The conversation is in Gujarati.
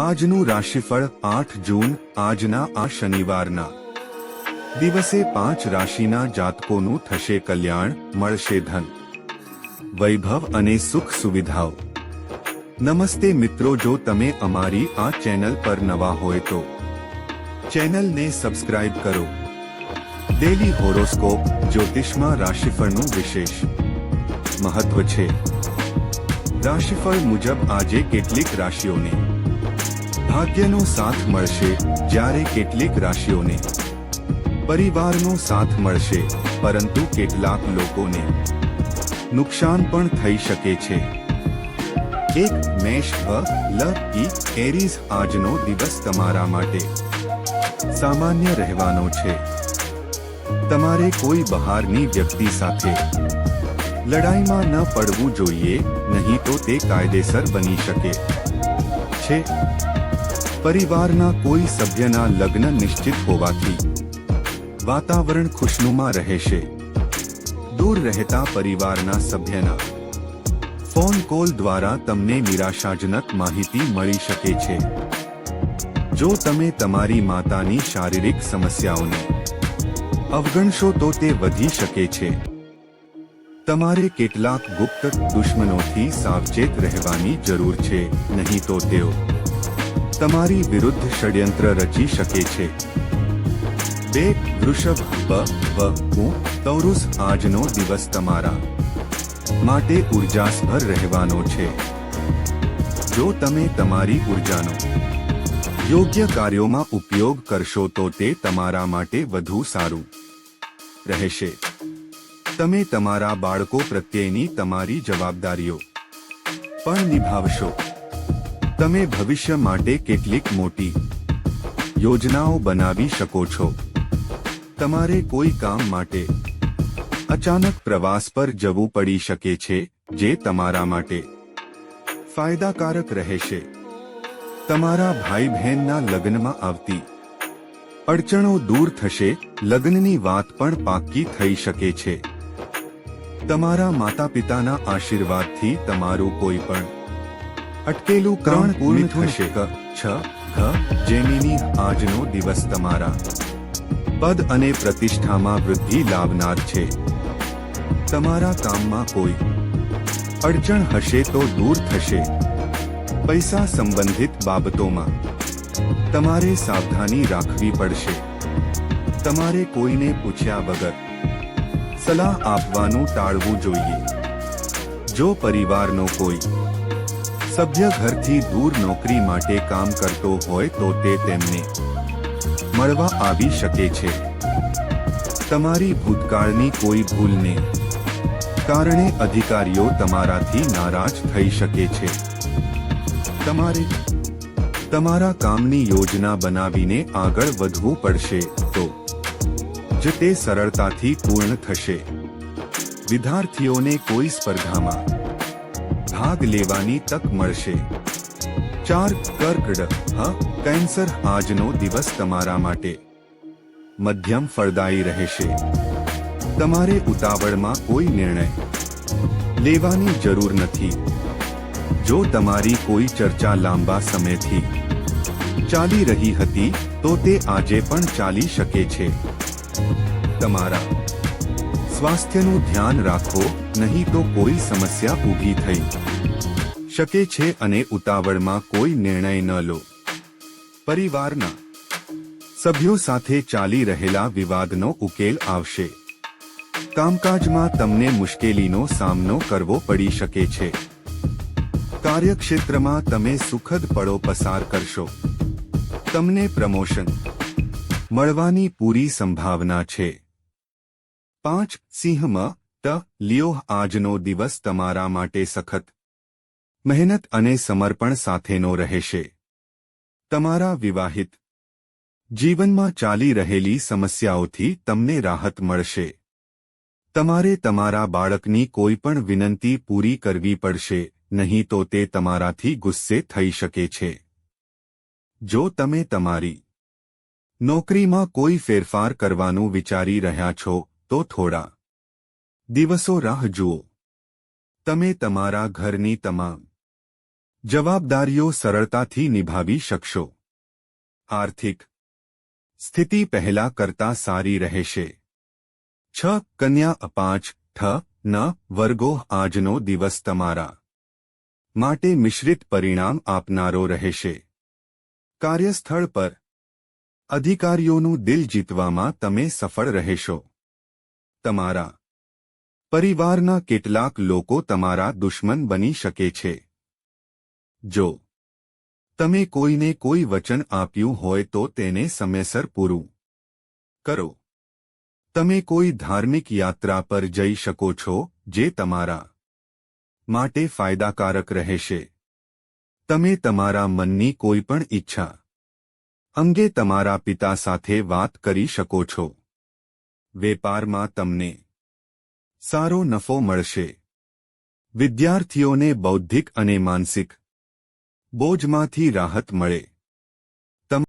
આજનું રાશિફળ આઠ જૂન, આજના આ શનિવારના. દિવસે પાંચ રાશિના જાતકોનું થશે કલ્યાણ, મળશે ધન. વૈભવ અને સુખ સુવિધાઓ. નમસ્તે મિત્રો, જો તમે અમારી આ ચેનલ પર નવા હોય તો ચેનલને સબસ્ક્રાઇબ કરો. ડેલી હોરોસ્કોપ, જ્યોતિષમાં રાશિફળનું વિશેષ મહત્વ છે. રાશિફળ મુજબ આજે કેટલીક રાશિઓને ભાગ્યનો સાથ મળશે જ્યારે કેટલીક રાશિઓને. પરિવારનો સાથ મળશે, પરંતુ કેટલાક લોકોને. નુકસાન પણ થઈ શકે છે. એક મેષ લ, ઈ, એરીઝ આજનો દિવસ તમારા માટે. સામાન્ય રહેવાનો છે. તમારે કોઈ બહારની વ્યક્તિ સાથે. લડાઈમાં ન પડવું જોઈએ, નહીં તો તે કાયદેસર બની શકે. છે. પરિવારના કોઈ સભ્યના લગ્ન નિશ્ચિત હોવાથી વાતાવરણ ખુશનુમા રહેશે. દૂર રહેતા પરિવારના સભ્યના ફોન કોલ દ્વારા તમને નિરાશાજનક માહિતી મળી શકે છે. જો તમે તમારી માતાની શારીરિક સમસ્યાઓને અવગણશો તો તે વધી શકે છે. તમારે કેટલાક ગુપ્ત દુશ્મનોથી સાવચેત રહેવાની જરૂર છે, નહીં તો તેઓ તમારી વિરુદ્ધ ષડયંત્ર રચી શકે છે. બે, વૃષભ, બ બ ઉ તૌરુસ આજનો દિવસ તમારા માટે ઉર્જાસભર રહેવાનો છે. જો તમે તમારી ઉર્જાનો યોગ્ય કાર્યોમાં ઉપયોગ કરશો તો તે તમારા માટે વધુ સારું રહેશે. તમે તમારા બાળકો પ્રત્યેની તમારી જવાબદારીઓ પણ નિભાવશો. તમે ભવિષ્ય માટે કેટલીક મોટી યોજનાઓ બનાવી શકો છો. તમારે કોઈ કામ માટે અચાનક પ્રવાસ પર જવું પડી શકે છે, જે તમારા માટે ફાયદાકારક રહેશે. તમારા ભાઈ બહેનના લગ્નમાં આવતી અડચણો દૂર થશે, લગ્નની વાત પણ પાક્કી થઈ શકે છે. તમારા માતા પિતાના આશીર્વાદથી તમારું કોઈ પણ અટકેલું ક્રણ પૂર્ણ થશે ક છ ઘ જેમીની આજનો દિવસ તમારા. પદ અને પ્રતિષ્ઠામાં વૃદ્ધિ લાવનાર છે. તમારા કામમાં કોઈ અડચણ હશે તો દૂર થશે. પૈસા સંબંધિત બાબતોમાં તમારે સાવધાની રાખવી પડશે. તમારે કોઈને પૂછ્યા વગર સલાહ આપવાનું ટાળવું જોઈએ. જો પરિવારનો કોઈ સભ્ય ઘરથી દૂર નોકરી માટે કામ કરતો હોય તો તે તેમને મળવા આવી શકે છે. તમારી ભૂતકાળની કોઈ ભૂલને કારણે અધિકારીઓ તમારાથી નારાજ થઈ શકે છે. તમારે તમારા કામની યોજના બનાવીને આગળ વધવું પડશે તો જ તે સરળતાથી પૂર્ણ થશે. વિદ્યાર્થીઓને કોઈ સ્પર્ધામાં ભાગ લેવાની તક મળશે. ચાર કર્કડ, હ, કેન્સર આજનો દિવસ તમારા માટે. મધ્યમ ફળદાયી રહેશે. તમારે ઉતાવળમાં કોઈ નિર્ણય લેવાની જરૂર નથી. જો તમારી કોઈ ચર્ચા લાંબા સમયથી ચાલી રહી હતી, તો તે આજે પણ ચાલી શકે છે. તમારા સ્વાસ્થ્યનું ધ્યાન રાખો, નહીં તો કોઈ સમસ્યા ઊભી થઈ શકે છે અને ઉતાવળમાં કોઈ નિર્ણય ન લો. પરિવારના સભ્યો સાથે ચાલી રહેલા વિવાદનો ઉકેલ આવશે. કામકાજમાં તમને મુશ્કેલીનો સામનો કરવો પડી શકે છે. કાર્યક્ષેત્રમાં તમે સુખદ પળો પસાર કરશો. તમને પ્રમોશન મળવાની પૂરી સંભાવના છે. પાંચ સિંહમાં ત લિયોહ આજનો દિવસ તમારા માટે સખત. મહેનત અને સમર્પણ સાથેનો રહેશે. તમારા વિવાહિત. જીવનમાં ચાલી રહેલી સમસ્યાઓથી તમને રાહત મળશે. તમારે તમારા બાળકની કોઈ પણ વિનંતી પૂરી કરવી પડશે, નહીં તો તે તમારાથી ગુસ્સે થઈ શકે છે. જો તમે તમારી નોકરીમાં કોઈ ફેરફાર કરવાનું વિચારી રહ્યા છો તો થોડા. દિવસો રાહ જુઓ. તમે તમારા ઘરની તમામ જવાબદારીઓ સરળતાથી નિભાવી શકશો. આર્થિક સ્થિતિ પહેલા કરતા સારી રહેશે. છ કન્યા પાંચ ઠ, ન, વર્ગો આજનો દિવસ તમારા માટે મિશ્રિત પરિણામ આપનારો રહેશે. કાર્યસ્થળ પર અધિકારીઓનું દિલ જીતવામાં તમે સફળ રહેશો. તમારા પરિવારના કેટલાક લોકો તમારા દુશ્મન બની શકે છે. જો તમે કોઈને કોઈ વચન આપ્યું હોય તો તેને સમયસર પૂરું કરો. તમે કોઈ ધાર્મિક યાત્રા પર જઈ શકો છો જે તમારા માટે ફાયદાકારક રહેશે. તમે તમારા મનની કોઈ પણ ઈચ્છા અંગે તમારા પિતા સાથે વાત કરી શકો છો. વેપારમાં તમને સારો નફો મળશે. વિદ્યાર્થીઓને બૌદ્ધિક અને માનસિક બોજમાંથી રાહત મળે.